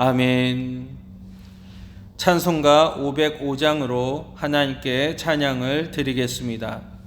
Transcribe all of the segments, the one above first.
아멘. 찬송가 505장으로 하나님께 찬양을 드리겠습니다.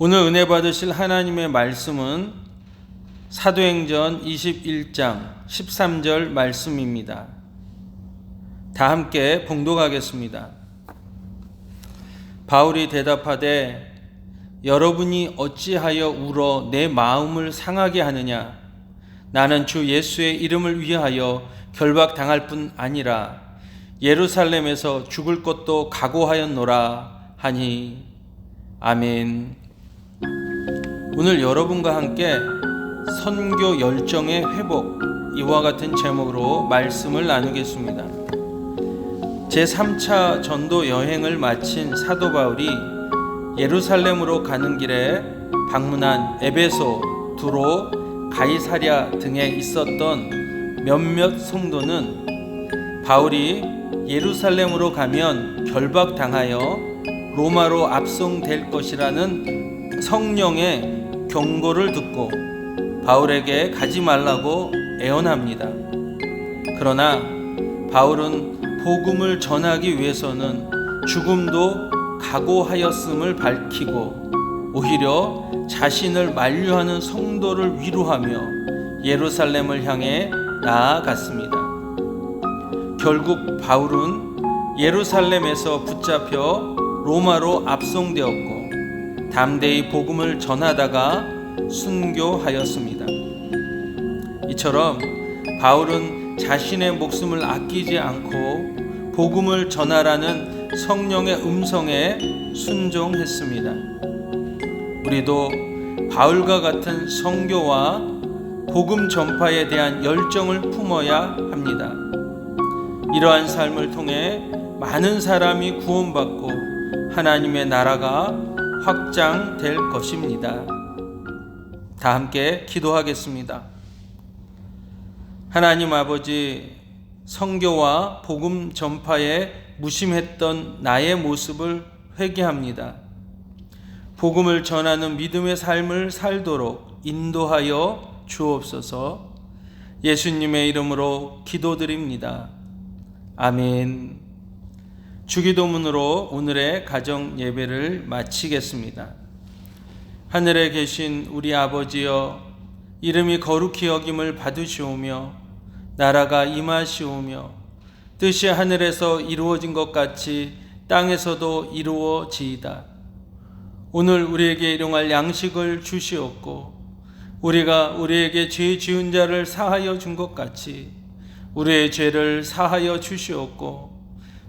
오늘 은혜 받으실 하나님의 말씀은 사도행전 21장 13절 말씀입니다. 다 함께 봉독하겠습니다. 바울이 대답하되 여러분이 어찌하여 울어 내 마음을 상하게 하느냐 나는 주 예수의 이름을 위하여 결박당할 뿐 아니라 예루살렘에서 죽을 것도 각오하였노라 하니 아멘. 오늘 여러분과 함께 선교 열정의 회복 이와 같은 제목으로 말씀을 나누겠습니다. 제3차 전도 여행을 마친 사도 바울이 예루살렘으로 가는 길에 방문한 에베소, 두로, 가이사랴 등에 있었던 몇몇 성도는 바울이 예루살렘으로 가면 결박당하여 로마로 압송될 것이라는 성령의 경고를 듣고 바울에게 가지 말라고 애원합니다. 그러나 바울은 복음을 전하기 위해서는 죽음도 각오하였음을 밝히고 오히려 자신을 만류하는 성도를 위로하며 예루살렘을 향해 나아갔습니다. 결국 바울은 예루살렘에서 붙잡혀 로마로 압송되었고 담대히 복음을 전하다가 순교하였습니다. 이처럼 바울은 자신의 목숨을 아끼지 않고 복음을 전하라는 성령의 음성에 순종했습니다. 우리도 바울과 같은 성교와 복음 전파에 대한 열정을 품어야 합니다. 이러한 삶을 통해 많은 사람이 구원받고 하나님의 나라가 확장될 것입니다. 다 함께 기도하겠습니다. 하나님 아버지 성교와 복음 전파에 무심했던 나의 모습을 회개합니다. 복음을 전하는 믿음의 삶을 살도록 인도하여 주옵소서. 예수님의 이름으로 기도드립니다. 아멘. 주기도문으로 오늘의 가정 예배를 마치겠습니다. 하늘에 계신 우리 아버지여 이름이 거룩히 여김을 받으시오며 나라가 임하시오며 뜻이 하늘에서 이루어진 것 같이 땅에서도 이루어지이다. 오늘 우리에게 일용할 양식을 주시옵고 우리가 우리에게 죄 지은 자를 사하여 준 것 같이 우리의 죄를 사하여 주시옵고